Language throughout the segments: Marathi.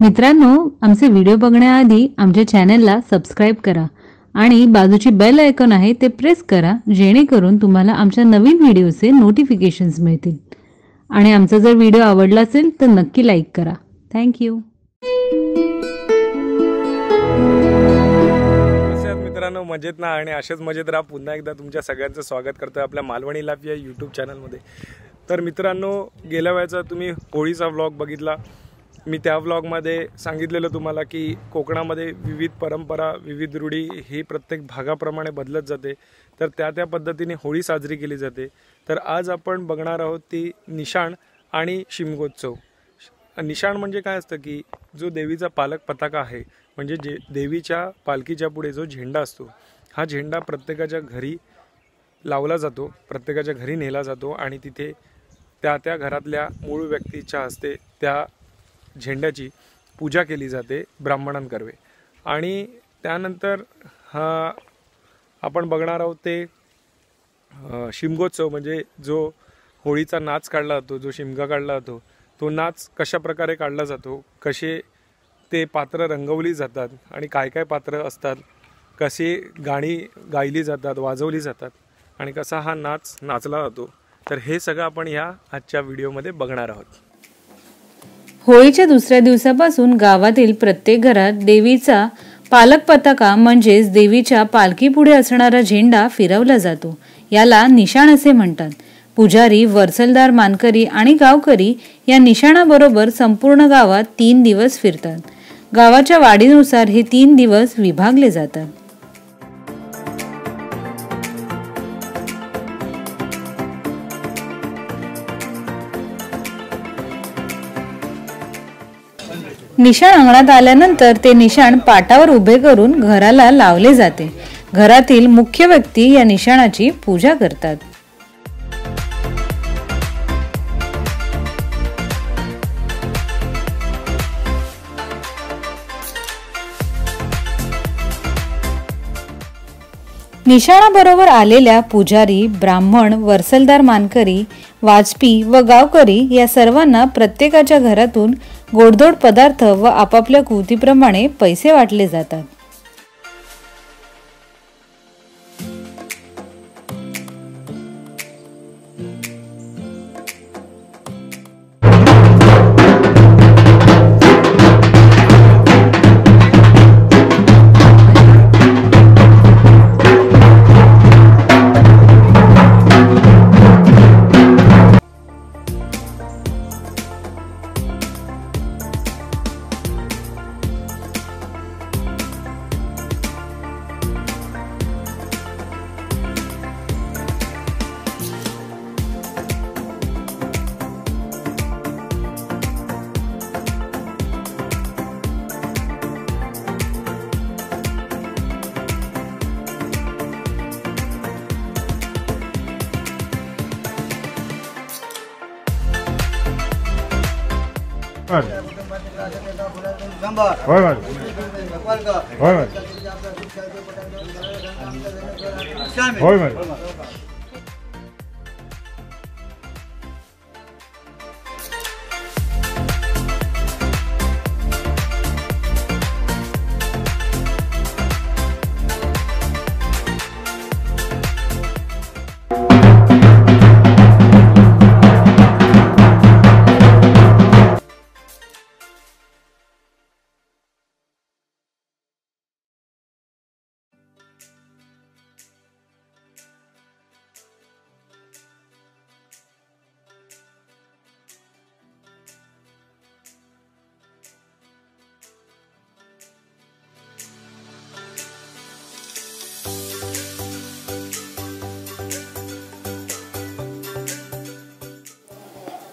मित्रांनो आमचे व्हिडिओ बघण्याआधी आमच्या चॅनलला सबस्क्राईब करा आणि बाजूची बेल आयकॉन आहे ते प्रेस करा जेणेकरून तुम्हाला आमच्या नवीन व्हिडिओचे नोटिफिकेशन्स मिळतील. आणि आमचा जर व्हिडिओ आवडला असेल तर नक्की लाईक करा. थँक्यू मित्रांनो? मजेत ना? आणि असेच मजेत राहा. पुन्हा एकदा तुमच्या सगळ्यांचं स्वागत करतो आपल्या मालवणी लाभ या यूट्यूब चॅनलमध्ये तर मित्रांनो गेल्या वेळेचा तुम्ही होळीचा व्लॉग बघितला. मी त्या व्लॉगमध्ये सांगितलेलं तुम्हाला की कोकणामध्ये विविध परंपरा विविध रूढी ही प्रत्येक भागाप्रमाणे बदलत जाते. तर त्या त्या पद्धतीने होळी साजरी केली जाते. तर आज आपण बघणार आहोत ती निशाण आणि शिमगोत्सव. निशाण म्हणजे काय असतं की जो देवीचा पालक पताका आहे म्हणजे जे देवीच्या पालखीच्या पुढे जो झेंडा असतो हा झेंडा प्रत्येकाच्या घरी लावला जातो प्रत्येकाच्या घरी नेला जातो आणि तिथे त्या त्या घरातल्या मूळ व्यक्तीच्या हस्ते त्या झेंड्याची पूजा केली जाते ब्राह्मणांकरवे. आणि त्यानंतर हा आपण बघणार आहोत ते शिमगोत्सव म्हणजे जो होळीचा नाच काढला जातो जो शिमगा काढला जातो तो नाच कशा प्रकारे काढला जातो कसे ते पात्र रंगवली जातात आणि काय काय पात्र असतात कसे गाणी गायली जातात वाजवली जातात आणि कसा हा नाच नाचला जातो तर हे सगळं आपण ह्या आजच्या व्हिडिओमध्ये बघणार आहोत. होळीच्या दुसऱ्या दिवसापासून गावातील प्रत्येक घरात देवीचा पालक पताका म्हणजेच देवीच्या पालखीपुढे असणारा झेंडा फिरवला जातो. याला निशाण असे म्हणतात. पुजारी वरसलदार मानकरी आणि गावकरी या निशाणाबरोबर संपूर्ण गावात तीन दिवस फिरतात. गावाच्या वाढीनुसार हे तीन दिवस विभागले जातात. निशाण अंगणात आल्यानंतर ते निशाण पाटावर उभे करून घराला लावले जाते. घरातील मुख्य व्यक्ती या निशाणाची पूजा करतात. निशाणाबरोबर आलेल्या पुजारी ब्राह्मण वरसलदार मानकरी वाजपी व गावकरी या सर्वांना प्रत्येकाच्या घरातून गोडधोड पदार्थ व आपापल्या कृतीप्रमाणे पैसे वाटले जातात. होय होय होय होय होय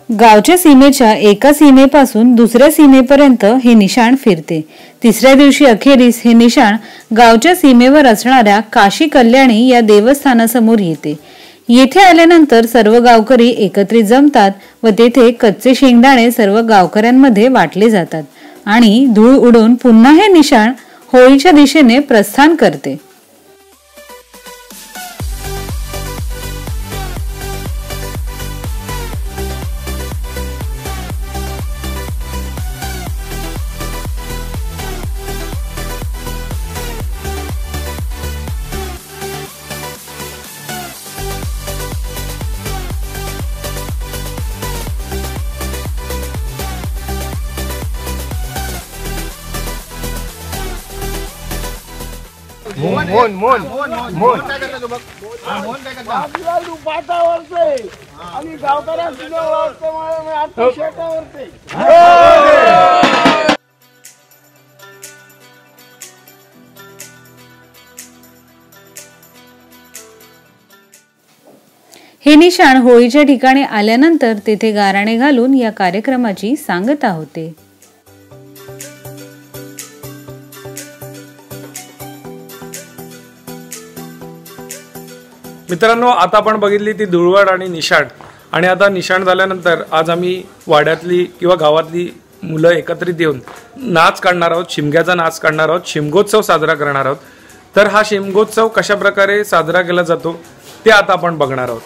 गावच्या सीमेच्या एका सीमेपासून दुसऱ्या सीमेपर्यंत हे निशाण फिरते. तिसऱ्या दिवशी अखेरीस हे निशाण गावच्या सीमेवर असणाऱ्या काशी कल्याणी या देवस्थानासमोर येते. येथे आल्यानंतर सर्व गावकरी एकत्रित जमतात व तेथे कच्चे शेंगदाणे सर्व गावकऱ्यांमध्ये वाटले जातात आणि धूळ उडून पुन्हा हे निशाण होळीच्या दिशेने प्रस्थान करते. मोहन मोहन मोहन काय करता तू बघ? हा, मोहन काय करता? आणि आता शेतावरते. हे निशाण होळीच्या ठिकाणी आल्यानंतर तेथे गाराणे घालून या कार्यक्रमाची सांगता होते. मित्रांनो आता आपण बघितली ती धुळवड आणि निशाण. आणि आता निशाण झाल्यानंतर आज आम्ही वाड्यातली किंवा गावातली मुलं एकत्रित येऊन नाच काढणार आहोत शिमग्याचा नाच काढणार आहोत शिमगोत्सव साजरा करणार आहोत. तर हा शिमगोत्सव कशा प्रकारे साजरा केला जातो ते आता आपण बघणार आहोत.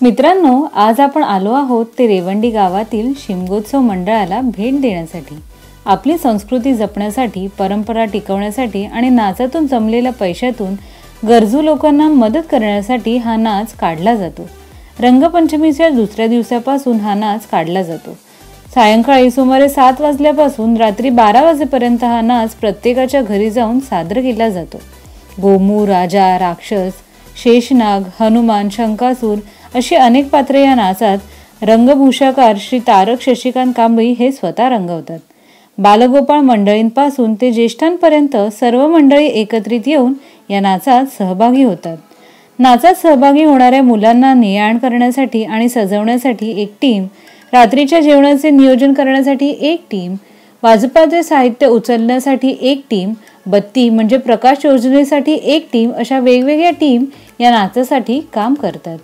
मित्रांनो आज आपण आलो आहोत ते रेवंडी गावातील शिमगोत्सव मंडळाला भेट देण्यासाठी. आपली संस्कृती जपण्यासाठी परंपरा टिकवण्यासाठी आणि नाचातून जमलेल्या पैशातून गरजू लोकांना मदत करण्यासाठी हा नाच काढला जातो. रंगपंचमीच्या दुसऱ्या दिवसापासून हा नाच काढला जातो. सायंकाळी सुमारे सात वाजल्यापासून रात्री बारा वाजेपर्यंत हा नाच प्रत्येकाच्या घरी जाऊन सादर केला जातो. गोमू राजा राक्षस शेषनाग हनुमान शंकासूर अशी अनेक पात्रे या नाचात रंगभूषाकार श्री तारक शशिकांत कांबळी हे स्वतः रंगवतात. बालगोपाळ मंडळींपासून ते ज्येष्ठांपर्यंत सर्व मंडळी एकत्रित येऊन या नाचात सहभागी होतात. नाचात सहभागी होणाऱ्या मुलांना नियाण करण्यासाठी आणि सजवण्यासाठी एक टीम रात्रीच्या जेवणाचे नियोजन करण्यासाठी एक टीम वाजपाचे साहित्य उचलण्यासाठी एक टीम बत्ती म्हणजे प्रकाश योजनेसाठी एक टीम अशा वेगवेगळ्या टीम या नाचासाठी काम करतात.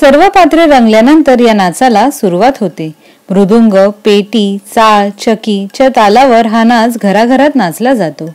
सर्व पात्रे रंगल्यानंतर या नाचाला सुरुवात होते. मृदुंग पेटी चाळ चकी च्या तालावर हा नाच घराघरात नाचला जातो.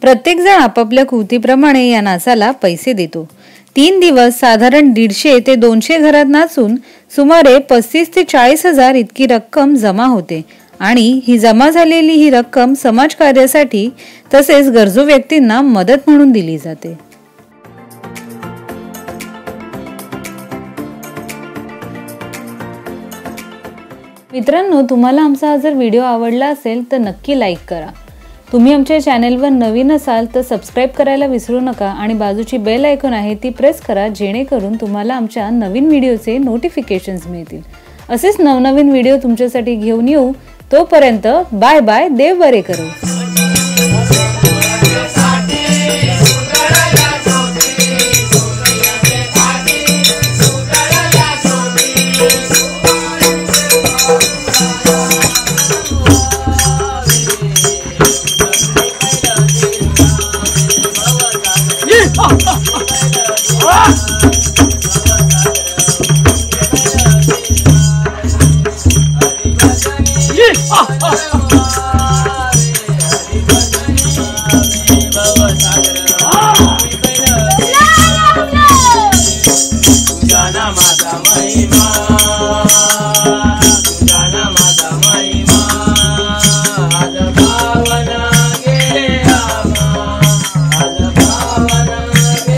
प्रत्येक जण आपापल्या कृतीप्रमाणे या नाचाला पैसे देतो. तीन दिवस साधारण दीडशे ते दोनशे घरात नाचून सुमारे पस्तीस ते चाळीस हजार इतकी रक्कम जमा होते आणि ही जमा झालेली ही रक्कम समाजकार्यासाठी तसेच गरजू व्यक्तींना मदत म्हणून दिली जाते. मित्रांनो तुम्हाला आमचा हा जर व्हिडिओ आवडला असेल तर नक्की लाईक करा. तुम्ही आमच्या चॅनेलवर नवीन असाल तर सबस्क्राईब करायला विसरू नका आणि बाजूची बेल ऐकून आहे ती प्रेस करा जेणेकरून तुम्हाला आमच्या नवीन व्हिडिओचे नोटिफिकेशन्स मिळतील. असेच नवनवीन व्हिडिओ तुमच्यासाठी घेऊन येऊ. तोपर्यंत बाय बाय देव बरे करू. to